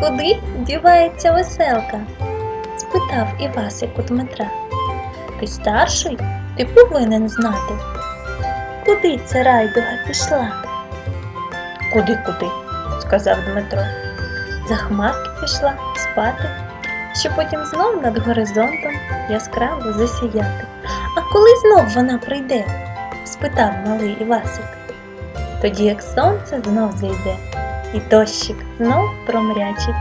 Куди дівається веселка? спитав Івасик у Дмитра. Ти старший, ти повинен знати. Куди ця райдуга пішла? Куди куди? сказав Дмитро. За хмарки пішла спати, щоб потім знов над горизонтом яскраво засіяти. А коли знов вона прийде? спитав малий Івасик. Тоді як сонце знов зійде, і дощик знов промрячить.